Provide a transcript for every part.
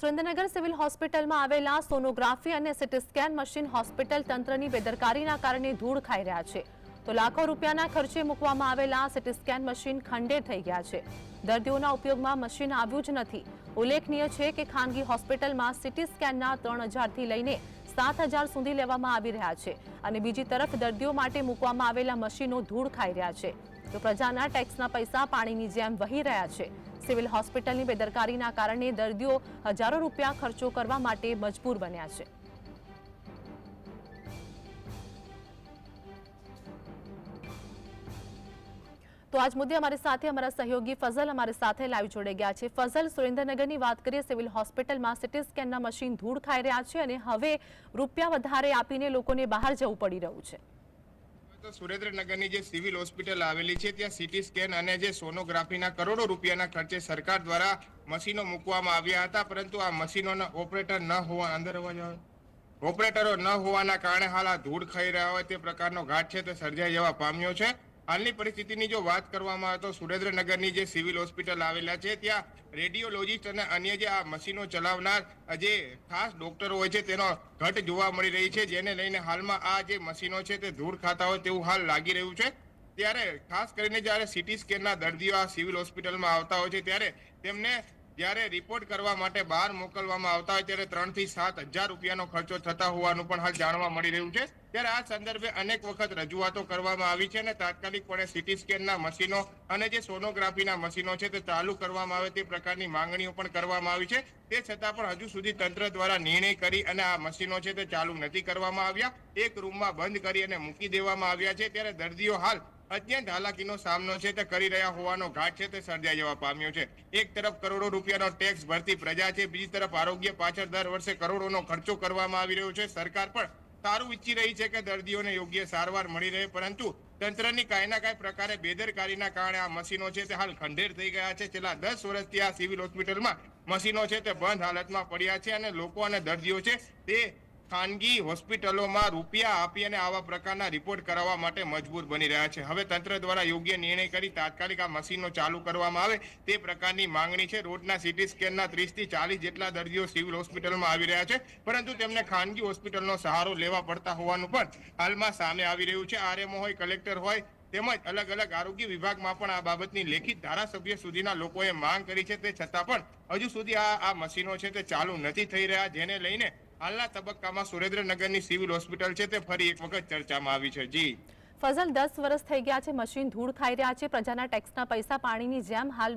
Surendranagar civil હોસ્પિટલમાં આવેલા sonography અને સિટી સ્કેન મશીન હોસ્પિટલ તંત્રની બેદરકારીના કારણે ધૂળ ખાઈ રહ્યા છે. તો લાખો રૂપિયાના ખર્ચે મૂકવામાં આવેલા સિટી સ્કેન મશીન ખંડેર થઈ ગયા છે. દર્દીઓના ઉપયોગમાં મશીન આવ્યું જ નથી. ઉલ્લેખનીય છે કે ખાનગી હોસ્પિટલમાં સિટી સ્કેનના ત્રણ હજારથી લઈને સાત હજાર સુધી લેવામાં આવી રહ્યા છે. અને બીજી તરફ દર્દીઓ માટે મૂકવામાં આવેલા મશીનો ધૂળ ખાઈ રહ્યા છે. તો પ્રજાના ટેક્સના પૈસા પાણીની જેમ વહી રહ્યા છે. સિવિલ હોસ્પિટલની બેદરકારીના કારણે દર્દીઓ હજારો રૂપિયા ખર્ચો કરવા માટે મજબૂર બન્યા છે. તો આજ મુદ્દે અમારી સાથે અમારા સહયોગી ફઝલ અમારી સાથે લાઈવ જોડે ગયા છે. ફઝલ, સુરેન્દ્રનગરની વાત કરીએ, સિવિલ હોસ્પિટલમાં સિટી સ્કેનના મશીન ધૂળ ખાઈ રહ્યા છે અને હવે રૂપિયા વધારે આપીને લોકોને બહાર જવું પડી રહ્યું છે. સુરેન્દ્રનગરની જે સિવિલ હોસ્પિટલ આવેલી છે, ત્યાં સીટી સ્કેન અને જે સોનોગ્રાફીના કરોડો રૂપિયાના ખર્ચે સરકાર દ્વારા મશીનો મૂકવામાં આવ્યા હતા, પરંતુ આ મશીનોના ઓપરેટર ન હોવા અંદર ઓપરેટરો ન હોવાના કારણે હાલ આ ધૂળ ખાઈ રહ્યા હોય તે પ્રકારનો ઘાટ છે, તે સર્જાઈ જવા પામ્યો છે. હાલની પરિસ્થિતિની જો વાત કરવામાં આવે તો સુરેન્દ્રનગરની જે સિવિલ હોસ્પિટલ આવેલા છે, ત્યાં રેડિયોલોજિસ્ટ અને અન્ય જે આ મશીનો ચલાવનાર જે ખાસ ડોક્ટરો હોય છે, તેનો ઘટ જોવા મળી રહી છે. જેને લઈને હાલમાં આ જે મશીનો છે, તે ધૂળ ખાતા હોય તેવું હાલ લાગી રહ્યું છે. ત્યારે ખાસ કરીને જ્યારે સિટી સ્કેનના દર્દીઓ આ સિવિલ હોસ્પિટલમાં આવતા હોય છે, ત્યારે તેમને જ્યારે રિપોર્ટ કરવા માટે બહાર મોકલવામાં આવતા હોય ત્યારે ત્રણથી સાત હજાર રૂપિયાનો ખર્ચો થતા હોવાનું પણ હાલ જાણવા મળી રહ્યું છે. ત્યારે આ સંદર્ભે અનેક વખત રજૂઆતો કરવામાં આવી છે અને તાત્કાલિકપણે સીટી સ્કેનના મશીનો અને જે સોનોગ્રાફીના મશીનો છે તે ચાલુ કરવામાં આવે તે પ્રકારની માંગણીઓ પણ કરવામાં આવી છે. તે છતાં પણ હજુ સુધી તંત્ર દ્વારા નિર્ણય કરી અને આ મશીનો છે તે ચાલુ નથી કરવામાં આવ્યા. એક રૂમમાં બંધ કરી અને મૂકી દેવામાં આવ્યા છે. ત્યારે દર્દીઓ હાલ અત્યંત હાલાકીનો સામનો છે તે કરી રહ્યા હોવાનો ઘાટ છે તે સર્જાઈ જવા પામ્યો છે. એક તરફ કરોડો રૂપિયાનો ટેક્સ ભરતી પ્રજા છે, બીજી તરફ આરોગ્ય પાછળ દર વર્ષે કરોડોનો ખર્ચો કરવામાં આવી રહ્યો છે. સરકાર પણ સારું ઈચ્છી રહી છે કે દર્દીઓને યોગ્ય સારવાર મળી રહે, પરંતુ તંત્રની કાંઈ ના કાંઈ પ્રકારે બેદરકારીના કારણે આ મશીનો છે તે હાલ ખંડેર થઈ ગયા છે. છેલ્લા દસ વર્ષથી આ સિવિલ હોસ્પિટલમાં મશીનો છે તે બંધ હાલતમાં પડ્યા છે અને લોકો અને દર્દીઓ છે તે ખાનગી હોસ્પિટલોમાં રૂપિયા આપી અને આવા પ્રકારના રિપોર્ટ કરાવવા માટે મજબૂર બની રહ્યા છે. હવે તંત્ર દ્વારા યોગ્ય નિર્ણય કરી તાત્કાલિક આ મશીનો ચાલુ કરવામાં આવે. તે પ્રકારની માંગણી છે. રોડના સીટી સ્કેનના ત્રીસથી ચાલીસ જેટલા દર્દીઓ સિવિલ હોસ્પિટલમાં આવી રહ્યા છે. પરંતુ તેમને ખાનગી હોસ્પિટલનો સહારો લેવા પડતા હોવાનું પણ હાલમાં સામે આવી રહ્યું છે. આરએમઓ હોય, કલેક્ટર હોય તેમજ અલગ અલગ આરોગ્ય વિભાગમાં પણ આ બાબતની લેખિત ધારાસભ્ય સુધીના લોકોએ માંગ કરી છે. તે છતાં પણ હજુ સુધી આ આ મશીનો છે તે ચાલુ નથી થઈ રહ્યા. જેને લઈને હાલના તબક્કામાં સુરેન્દ્રનગરની સિવિલ હોસ્પિટલ છે તે ફરી એક વખત ચર્ચામાં આવી છે. જી. ફઝલ દસ વર્ષ થઈ ગયા છે મશીન ધૂળ ખાઈ રહ્યા છે પ્રજાના ટેક્સના પૈસા પાણીની જેમ હાલ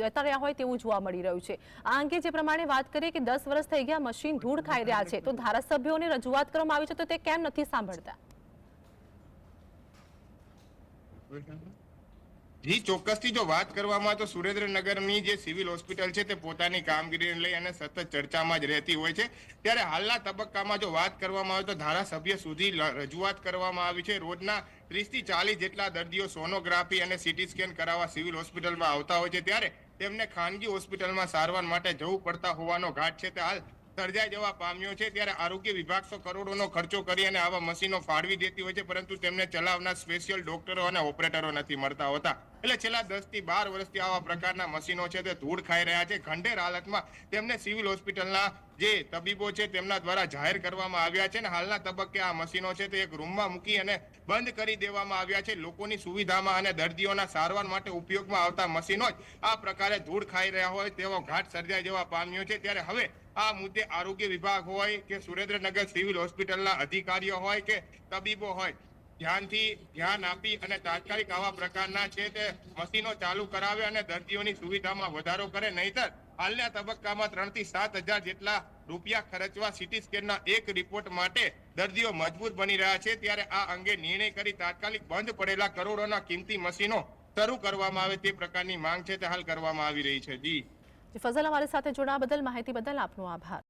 જતા રહ્યા હોય તેવું જોવા મળી રહ્યું છે. આ અંગે જે પ્રમાણે વાત કરીએ કે દસ વર્ષ થઈ ગયા મશીન ધૂળ ખાઈ રહ્યા છે તો ધારાસભ્યોને રજૂઆત કરવામાં આવી છે તો તે કેમ નથી સાંભળતા? જી, ચોક્કસથી જો વાત કરવામાં તો સુરેન્દ્રનગરની જે સિવિલ હોસ્પિટલ છે તે પોતાની કામગીરીને લઈ અને સતત ચર્ચામાં જ રહેતી હોય છે. ત્યારે હાલના તબક્કામાં જો વાત કરવામાં આવે તો ધારાસભ્ય સુધી રજૂઆત કરવામાં આવી છે. રોજના ત્રીસથી ચાલીસ જેટલા દર્દીઓ સોનોગ્રાફી અને સીટી સ્કેન કરાવવા સિવિલ હોસ્પિટલમાં આવતા હોય છે. ત્યારે તેમને ખાનગી હોસ્પિટલમાં સારવાર માટે જવું પડતા હોવાનો ઘાટ છે. તે હાલ સર્જાઈ જવા પામ્યો છે. ત્યારે આરોગ્ય વિભાગ તો કરોડોનો ખર્ચો કરી અને આવા મશીનો ફાળવી દેતી હોય છે. પરંતુ તેમને ચલાવનાર સ્પેશિયલ ડોક્ટરો અને ઓપરેટરો નથી મળતા હોતા. એટલે છેલ્લા દસથી બાર વર્ષથી આવા પ્રકારના મશીનો છે તે ધૂળ ખાઈ રહ્યા છે. ખંડેર હાલતમાં તેમને સિવિલ હોસ્પિટલના જે તબીબો છે તેમના દ્વારા જાહેર કરવામાં આવ્યા છે અને હાલના તબક્કે આ મશીનો છે તે એક રૂમમાં મૂકી અને બંધ કરી દેવામાં આવ્યા છે. લોકોની સુવિધામાં અને દર્દીઓના સારવાર માટે ઉપયોગમાં આવતા મશીનો જ આ પ્રકારે ધૂળ ખાઈ રહ્યા હોય તેવો ઘાટ સર્જાઈ જવા પામ્યો છે. ત્યારે હવે આ મુદ્દે આરોગ્ય વિભાગ હોય કે સુરેન્દ્રનગર સિવિલ હોસ્પિટલના અધિકારીઓ હોય કે તબીબો હોય ધ્યાનથી ધ્યાન આપી અને તાત્કાલિક આવા પ્રકારના છે તે મશીનો ચાલુ કરાવે અને દર્દીઓની સુવિધામાં વધારો કરે. નહીતર હાલના તબક્કામાં ત્રણથી સાત હજાર જેટલા રૂપિયા ખર્ચવા સીટી સ્કેનના એક રિપોર્ટ માટે દર્દીઓ મજબૂર બની રહ્યા છે. ત્યારે આ અંગે નિર્ણય કરી તાત્કાલિક બંધ પડેલા કરોડોના કિંમતી મશીનો શરૂ કરવામાં આવે તે પ્રકારની માંગ છે તે હાલ કરવામાં આવી રહી છે. જી, ફઝલ, અમારી સાથે જોડાવા બદલ માહિતી બદલ આપનો આભાર.